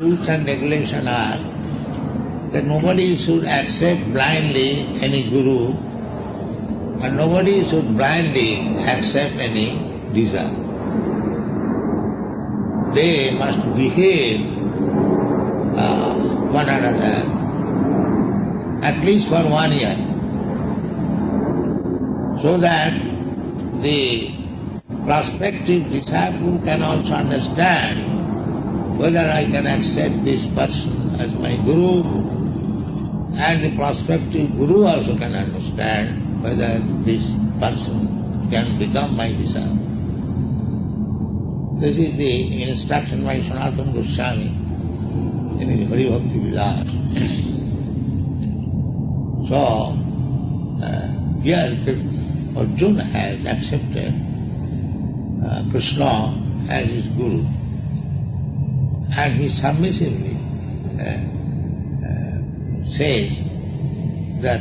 rules and regulations are that nobody should accept blindly any guru and nobody should blindly accept any desire. They must behave uh, one another at least for one year so that the prospective disciple can also understand whether I can accept this person as my guru and the prospective guru also can understand whether this person can become my disciple. This is the instruction by Sanatana Goswami in his Hari Bhakti Vilas. so, uh, here Arjuna has accepted uh, Krishna as his guru and he submissively uh, uh, says that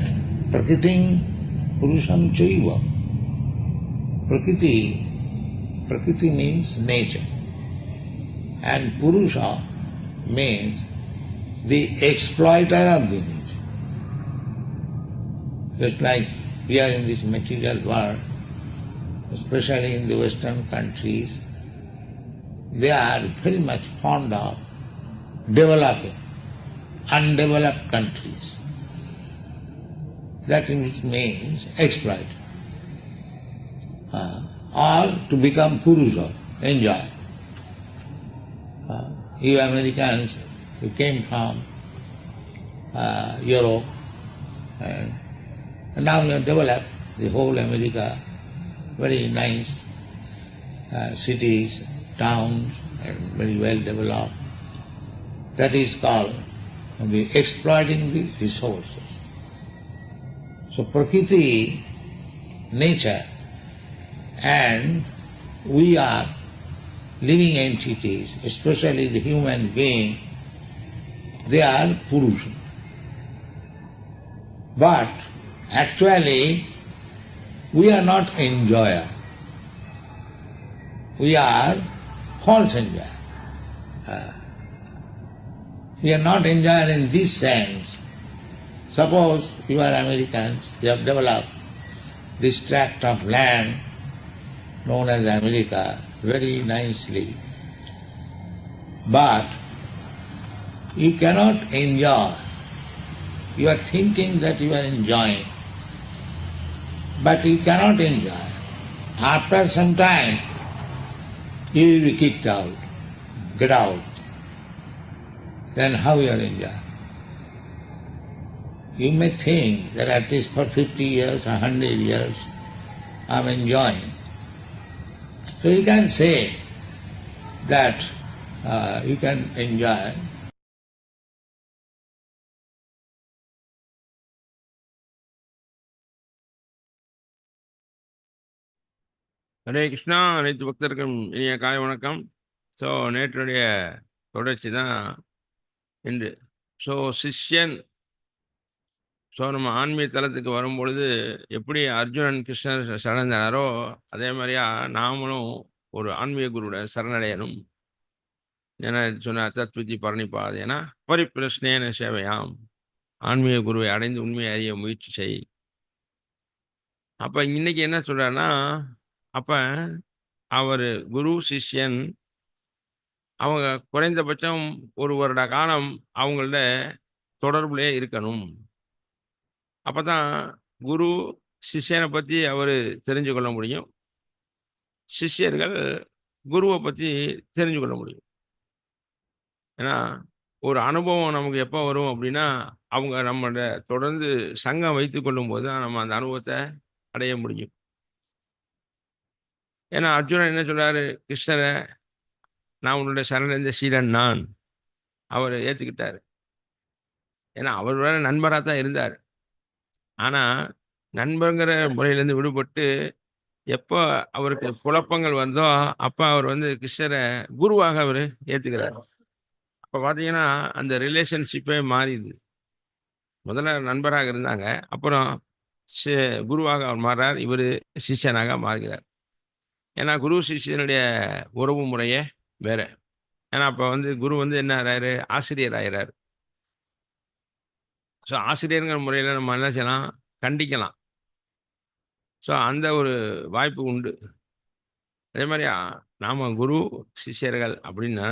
Prakriting Purusham Chaiva. Prakriti, Prakriti means nature and Purusha means the exploiter of the nature. Just like we are in this material world, especially in the western countries, they are very much fond of developing undeveloped countries. That means exploit. Uh, or to become Purusha, enjoy. Uh, you Americans, you came from uh, Europe and, and now you have developed the whole America, very nice uh, cities, towns, and very well developed. That is called the exploiting the resources. So Prakriti, nature, and we are living entities, especially the human being, they are Purusha. But actually, we are not enjoyer. We are false enjoyer. Uh, we are not enjoyer in this sense. Suppose you are Americans, you have developed this tract of land known as America very nicely. But you cannot enjoy. You are thinking that you are enjoying, but you cannot enjoy. After some time, you will be kicked out. Get out. Then how you are enjoying? You may think that at least for 50 years or 100 years, I am enjoying. So you can say that uh, you can enjoy Hare Krishna அனைத்து பக்தருக்கும் இனிய காலை வணக்கம். So நேற்றுடைய தொடர்ச்சி தான் இன்று. So சிஷ்யன் so நம்ம ஆன்மீக தலத்துக்கு வரும்பொழுது எப்படி அர்ஜுனன் கிருஷ்ணர் சரணந்தனாரோ அதே மாதிரியா நாமளும் ஒரு ஆன்மீக குருவோட சரணடையணும். ஏன்னா சொன்ன தத்விதி பரணிப்பாதேனா பரிப்பிரஷ்னேன சேவையாம். ஆன்மீக குருவை அடைந்து உண்மையை அறிய முயற்சி செய். அப்போ இன்னைக்கு என்ன சொல்கிறேன்னா அப்ப அவர் குரு சிஷ்யன் அவங்க குறைந்தபட்சம் ஒரு வருட காலம் அவங்கள்ட தொடர்புலேயே இருக்கணும். அப்போ தான் குரு சிஷ்யனை பற்றி அவர் தெரிஞ்சு கொள்ள முடியும். சிஷ்யர்கள் குருவை பற்றி தெரிஞ்சு கொள்ள முடியும். ஏன்னா ஒரு அனுபவம் நமக்கு எப்போ வரும் அப்படின்னா அவங்க நம்மளோட தொடர்ந்து சங்கம் வைத்து கொள்ளும்போது தான் நம்ம அந்த அனுபவத்தை அடைய முடியும். ஏன்னா அர்ஜுனன் என்ன சொல்கிறாரு கிருஷ்ணரை நான் உன்னுடைய சரணடைந்த சீடன் நான். அவர் ஏற்றுக்கிட்டாரு ஏன்னா அவரோட நண்பராக தான் இருந்தார். ஆனால் நண்பங்கிற முறையிலேருந்து விடுபட்டு எப்போ அவருக்கு குழப்பங்கள் வந்தோ அப்போ அவர் வந்து கிருஷ்ணரை குருவாக அவர் ஏற்றுக்கிறார் அப்போ பார்த்தீங்கன்னா அந்த ரிலேஷன்ஷிப்பே மாறிடுது. முதல்ல நண்பராக இருந்தாங்க அப்புறம் சி- குருவாக அவர் மாறார் இவர் சிஷியனாக மாறுகிறார். ஏன்னா குரு சிஷியனுடைய உறவு முறையே வேற. ஏன்னா அப்போ வந்து குரு வந்து என்ன ஆகிறாரு ஆசிரியர் ஆகிறாரு ஸோ ஆசிரியருங்கிற முறையில் நம்ம என்ன செய்யலாம்? கண்டிக்கலாம். ஸோ அந்த ஒரு வாய்ப்பு உண்டு. அதே மாதிரி நாம் குரு சிஷியர்கள் அப்படின்னா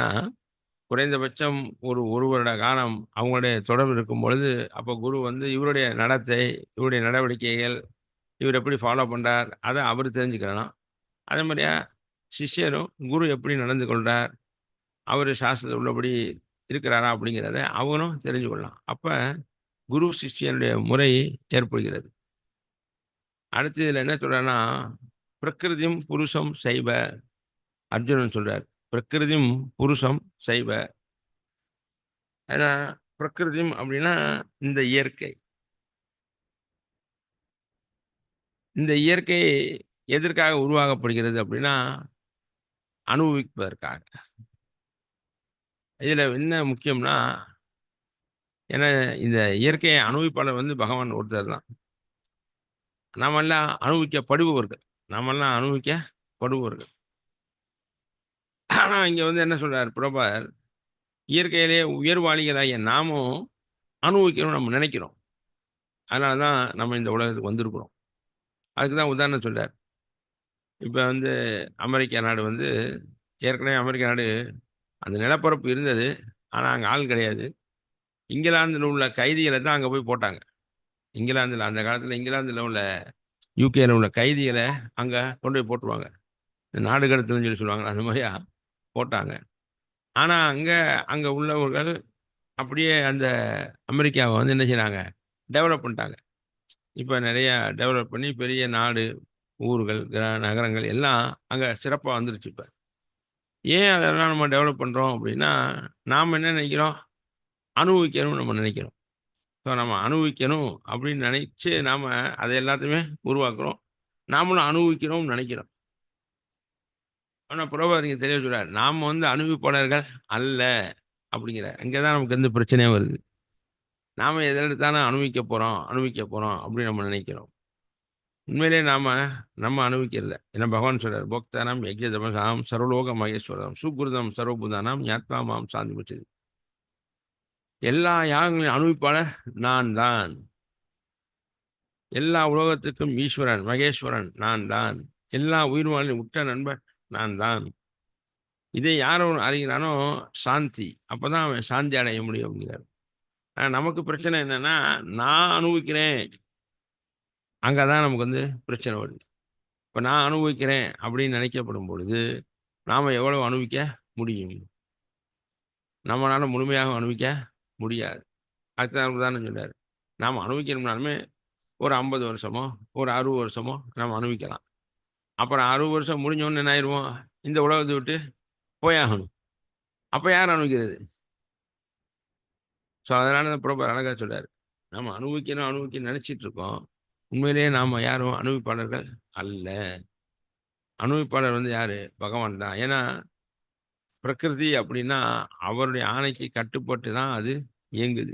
குறைந்தபட்சம் ஒரு ஒரு வருட காலம் அவங்களுடைய தொடர்பு இருக்கும் பொழுது அப்போ குரு வந்து இவருடைய நடத்தை இவருடைய நடவடிக்கைகள் இவர் எப்படி ஃபாலோ பண்ணுறார் அதை அவர் தெரிஞ்சுக்கலாம். அதே மாதிரியா சிஷ்யரும் குரு எப்படி நடந்து கொள்கிறார் அவர் சாஸ்திரத்தில் உள்ளபடி இருக்கிறாரா அப்படிங்கிறத அவரும் தெரிஞ்சு கொள்ளலாம். அப்போ குரு சிஷ்யனுடைய முறை ஏற்படுகிறது. அடுத்து இதில் என்ன சொல்கிறேன்னா பிரகிருதியும் புருஷம் செய்வ அர்ஜுனன் சொல்கிறார் பிரகிருதியும் புருஷம் செய்வ ஏன்னா பிரகிருதியும் அப்படின்னா இந்த இயற்கை. இந்த இயற்கை எதற்காக உருவாக்கப்படுகிறது அப்படின்னா அனுபவிப்பதற்காக. இதில் என்ன முக்கியம்னா ஏன்னா இந்த இயற்கையை அனுபவிப்பாளர் வந்து பகவான் ஒருத்தர் தான். நாமெல்லாம் அனுபவிக்கப்படுபவர்கள். நாமெல்லாம் அனுபவிக்கப்படுபவர்கள். ஆனால் இங்கே வந்து என்ன சொல்கிறார் பிரபார் இயற்கையிலே உயர்வாளிகளாகிய நாமும் அனுபவிக்கணும்னு நம்ம நினைக்கிறோம். அதனால தான் நம்ம இந்த உலகத்துக்கு வந்திருக்கிறோம். அதுக்கு தான் உதாரணம் சொல்கிறார் இப்போ வந்து அமெரிக்கா நாடு வந்து ஏற்கனவே அமெரிக்கா நாடு அந்த நிலப்பரப்பு இருந்தது. ஆனால் அங்கே ஆள் கிடையாது. இங்கிலாந்தில் உள்ள கைதிகளை தான் அங்கே போய் போட்டாங்க. இங்கிலாந்தில் அந்த காலத்தில் இங்கிலாந்தில் உள்ள யூகேயில் உள்ள கைதிகளை அங்கே கொண்டு போய் போட்டுருவாங்க. இந்த நாடு கடத்தல்னு சொல்லி சொல்லுவாங்க அந்த மாதிரியா போட்டாங்க. ஆனால் அங்கே அங்கே உள்ளவர்கள் அப்படியே அந்த அமெரிக்காவை வந்து என்ன செய்கிறாங்க டெவலப் பண்ணிட்டாங்க. இப்போ நிறையா டெவலப் பண்ணி பெரிய நாடு ஊர்கள் கிர நகரங்கள் எல்லாம் அங்கே சிறப்பாக வந்துருச்சு இப்போ. ஏன் அதெல்லாம் நம்ம டெவலப் பண்ணுறோம் அப்படின்னா நாம் என்ன நினைக்கிறோம்? அனுபவிக்கணும்னு நம்ம நினைக்கிறோம். ஸோ நம்ம அனுபவிக்கணும் அப்படின்னு நினச்சி நாம் அதை எல்லாத்தையுமே உருவாக்குறோம். நாமளும் அனுபவிக்கிறோம்னு நினைக்கிறோம். ஆனால் புரோபாதிங்க தெரிய சொல்கிறார் நாம் வந்து அனுபவிப்பாளர்கள் அல்ல அப்படிங்கிற அங்கே தான் நமக்கு எந்த பிரச்சனையும் வருது. நாம் எதில் தானே அனுபவிக்க போகிறோம் அனுபவிக்க போகிறோம் அப்படின்னு நம்ம நினைக்கிறோம். உண்மையிலே நாம் நம்ம அனுபவிக்கிறல ஏன்னா பகவான் சொல்கிறார் போக்தானாம் யஜ்யதமசாம் சர்வலோக மகேஸ்வரம் சுகுருதம் சர்வபூதானாம் ஞாத்மா மாம் சாந்தி முச்சது எல்லா யாகங்களின் அனுபவிப்பாளர் நான் தான். எல்லா உலகத்துக்கும் ஈஸ்வரன் மகேஸ்வரன் நான் தான். எல்லா உயிர்வாழின் உற்ற நண்பர் நான் தான். இதை யார் அறிகிறானோ சாந்தி. அப்போ தான் அவன் சாந்தி அடைய முடியும் அப்படிங்கிறார். ஆனால் நமக்கு பிரச்சனை என்னென்னா நான் அனுபவிக்கிறேன். அங்கே தான் நமக்கு வந்து பிரச்சனை வருது. இப்போ நான் அனுபவிக்கிறேன் அப்படின்னு நினைக்கப்படும் பொழுது நாம் எவ்வளோ அனுபவிக்க முடியும்? நம்மளால் முழுமையாக அனுபவிக்க முடியாது. அதுதான் தானே சொன்னார் நாம் அனுபவிக்கணும்னாலுமே ஒரு ஐம்பது வருஷமோ ஒரு அறுபது வருஷமோ நம்ம அனுபவிக்கலாம். அப்புறம் அறுபது வருஷம் முடிஞ்சோன்னு என்ன ஆயிடுவோம் இந்த உலகத்தை விட்டு போயாகணும். அப்போ யார் அனுபவிக்கிறது? ஸோ அதனால தான் ப்ரோபர் அழகாக சொல்கிறார் நம்ம அனுபவிக்கணும் அனுபவிக்க நினச்சிட்டு இருக்கோம். உண்மையிலேயே நாம் யாரும் அனுபவிப்பாளர்கள் அல்ல. அனுபவிப்பாளர் வந்து யார்? பகவான் தான். ஏன்னா பிரகிருதி அப்படின்னா அவருடைய ஆணைக்கு கட்டுப்பட்டு தான் அது இயங்குது.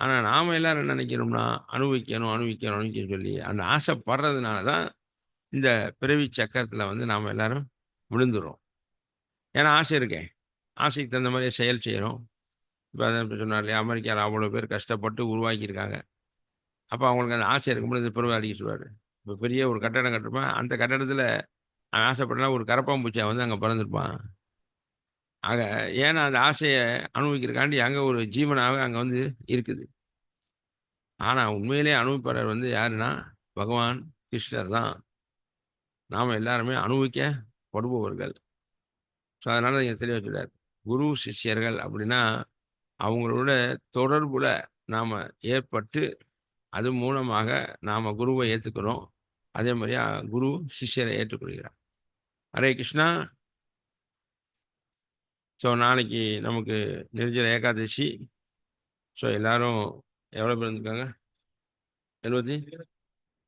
ஆனால் நாம் எல்லாரும் என்ன நினைக்கிறோம்னா அனுபவிக்கணும் அனுபவிக்கணும் அனுபவிக்கணும் சொல்லி அந்த ஆசைப்படுறதுனால தான் இந்த பிறவி சக்கரத்தில் வந்து நாம் எல்லாரும் விழுந்துடும் ஏன்னா ஆசை இருக்கேன் ஆசைக்கு தகுந்த மாதிரி செயல் செய்கிறோம் இப்போ இப்போ சொன்னார் இல்லையா? அமெரிக்காவில் அவ்வளோ பேர் கஷ்டப்பட்டு உருவாக்கியிருக்காங்க. அப்போ அவங்களுக்கு அந்த ஆசை இருக்கும்போது பெருமை அடிக்க சொல்லுவார். இப்போ பெரிய ஒரு கட்டடம் கட்டிருப்பான் அந்த கட்டடத்தில் அவன் ஆசைப்படலாம் ஒரு கரப்பாம்பூச்சியை வந்து அங்கே பிறந்திருப்பான். ஆக ஏன்னா அந்த ஆசையை அனுபவிக்கிறக்காண்டி அங்கே ஒரு ஜீவனாக அங்கே வந்து இருக்குது? ஆனால் உண்மையிலே அனுபவிப்பாளர் வந்து யாருன்னா பகவான் கிருஷ்ணர் தான். நாம் எல்லாருமே அனுபவிக்கப்படுபவர்கள். ஸோ அதனால் நீங்கள் தெளிவாக சொல்கிறார் குரு சிஷ்யர்கள் அப்படின்னா அவங்களோட தொடர்புல நாம் ஏற்பட்டு அது மூலமாக நாம் குருவை ஏற்றுக்கிறோம் அதே மாதிரியா குரு சிஷ்யரை ஏற்றுக்கொள்கிறார். ஹரே கிருஷ்ணா. ஸோ நாளைக்கு நமக்கு நிர்ஜல ஏகாதசி. ஸோ எல்லாரும் எவ்வளோ பேர் இருந்திருக்காங்க எழுபத்தி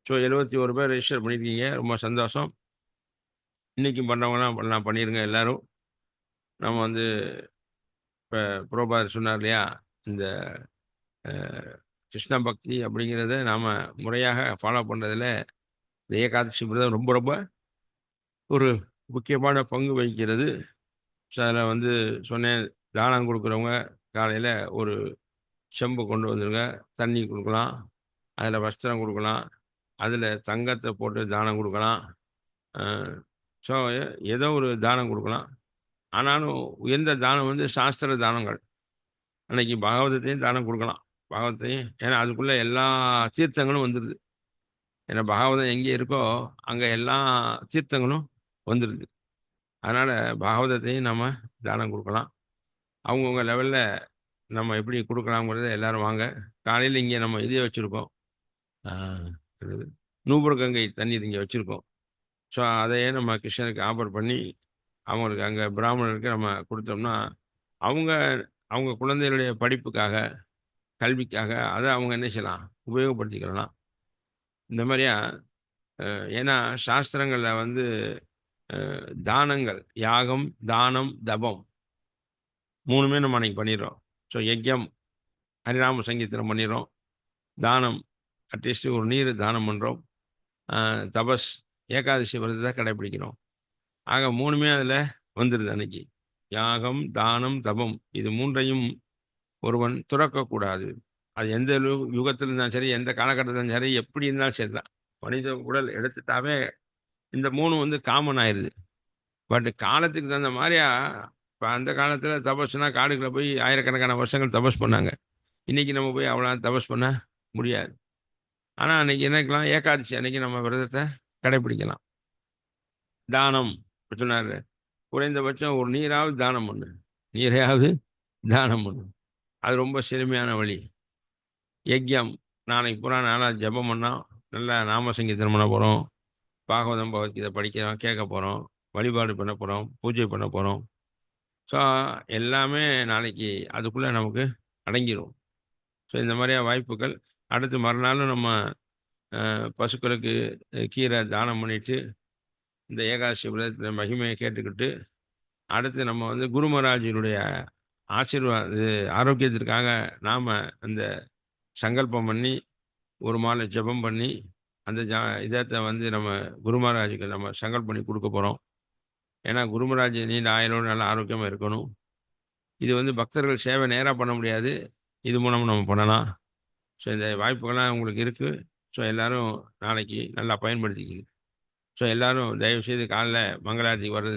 ஸோ எழுபத்தி ஒரு பேர் ரெஜிஸ்டர் பண்ணியிருக்கீங்க ரொம்ப சந்தோஷம். இன்றைக்கும் பண்ணுறவங்களாம் பண்ணலாம் பண்ணிடுங்க எல்லோரும். நம்ம வந்து இப்போ புரோபாதர் சொன்னார் இல்லையா? இந்த கிருஷ்ண பக்தி அப்படிங்கிறத நாம் முறையாக ஃபாலோ பண்ணுறதுல இந்த ஏகாதசி விரதம் ரொம்ப ரொம்ப ஒரு முக்கியமான பங்கு வகிக்கிறது. ஸோ அதில் வந்து சொன்னேன் தானம் கொடுக்குறவங்க காலையில் ஒரு செம்பு கொண்டு வந்துருங்க தண்ணி கொடுக்கலாம் அதில் வஸ்திரம் கொடுக்கலாம் அதில் தங்கத்தை போட்டு தானம் கொடுக்கலாம். ஸோ ஏதோ ஒரு தானம் கொடுக்கலாம். ஆனாலும் உயர்ந்த தானம் வந்து சாஸ்திர தானங்கள். அன்னைக்கு பாகவதத்தையும் தானம் கொடுக்கலாம். பாகவத்தையும் ஏன்னா அதுக்குள்ளே எல்லா தீர்த்தங்களும் வந்துடுது ஏன்னா பாகவதம் எங்கே இருக்கோ அங்கே எல்லா தீர்த்தங்களும் வந்துடுது அதனால் பாகவதத்தையும் நம்ம தானம் கொடுக்கலாம். அவங்கவுங்க லெவலில் நம்ம எப்படி கொடுக்கலாங்கிறத எல்லாரும் வாங்க. காலையில் இங்கே நம்ம இதே வச்சுருக்கோம். என்னது? நூபுர கங்கை தண்ணீர் இங்கே வச்சுருக்கோம். ஸோ அதையே நம்ம கிருஷ்ணருக்கு ஆஃபர் பண்ணி அவங்களுக்கு அங்கே பிராமணருக்கு நம்ம கொடுத்தோம்னா அவங்க அவங்க குழந்தைகளுடைய படிப்புக்காக கல்விக்காக அதை அவங்க என்ன செய்யலாம்? உபயோகப்படுத்திக்கலாம். இந்த மாதிரியா? ஏன்னா சாஸ்திரங்களில் வந்து தானங்கள் யாகம் தானம் தபம் மூணுமே நம்ம அன்னைக்கு பண்ணிடுறோம். ஸோ யஜ்யம் ஹரிராம சங்கீர்த்தனம் பண்ணிடுறோம். தானம் அட்லீஸ்ட் ஒரு நீர் தானம் பண்ணுறோம் தபஸ் ஏகாதசி விரதத்தை கடைப்பிடிக்கிறோம். ஆக மூணுமே அதில் வந்துடுது அன்னைக்கு. யாகம் தானம் தபம் இது மூன்றையும் ஒருவன் துறக்கக்கூடாது. அது எந்த யுகத்தில் இருந்தாலும் சரி எந்த காலகட்டத்திலும் சரி எப்படி இருந்தாலும் சரி தான். மனித உடல் எடுத்துட்டாவே இந்த மூணு வந்து காமன் ஆயிடுது பட் காலத்துக்கு தகுந்த மாதிரியா இப்போ அந்த காலத்தில் தபஸ்னா காடுகளை போய் ஆயிரக்கணக்கான வருஷங்கள் தபஸ் பண்ணாங்க. இன்றைக்கி நம்ம போய் அவ்வளோ தபஸ் பண்ண முடியாது. ஆனால் அன்றைக்கி என்னக்கலாம் ஏகாதசி அன்னைக்கு நம்ம விரதத்தை கடைப்பிடிக்கலாம். தானம் சொன்னார். குறைந்தபட்சம் ஒரு நீராவது தானம் பண்ணு. நீரையாவது தானம் பண்ணு. அது ரொம்ப செழுமையான வழி. யஜ்யம் நாளைக்கு பூரா நாளாக ஜெபம் பண்ணால் நல்லா நாம சங்கீதம் பண்ண போகிறோம் பாகவதம் பகவத்கீதை படிக்கிறோம் கேட்க போகிறோம் வழிபாடு பண்ண போகிறோம் பூஜை பண்ண போகிறோம் ஸோ எல்லாமே நாளைக்கு அதுக்குள்ளே நமக்கு அடங்கிடும் ஸோ இந்த மாதிரியான வாய்ப்புகள். அடுத்து மறுநாளும் நம்ம பசுக்களுக்கு கீரை தானம் பண்ணிட்டு இந்த ஏகாதசி விரதத்தில் மகிமையை கேட்டுக்கிட்டு அடுத்து நம்ம வந்து குருமராஜினுடைய ஆசீர்வாத இது ஆரோக்கியத்திற்காக நாம் அந்த சங்கல்பம் பண்ணி ஒரு மாலை ஜெபம் பண்ணி அந்த ஜா இதத்தை வந்து நம்ம குருமராஜுக்கு நம்ம சங்கல் பண்ணி கொடுக்க போகிறோம் ஏன்னா குருமராஜ் நீண்ட ஆயிரம் நல்ல ஆரோக்கியமாக இருக்கணும். இது வந்து பக்தர்கள் சேவை நேராக பண்ண முடியாது. இது மூலம் நம்ம பண்ணலாம். ஸோ இந்த வாய்ப்புகள்லாம் உங்களுக்கு இருக்குது ஸோ எல்லோரும் நாளைக்கு நல்லா பயன்படுத்திக்கிங்க. ஸோ எல்லோரும் தயவுசெய்து காலைல மங்களாரத்திக்கு வர்றது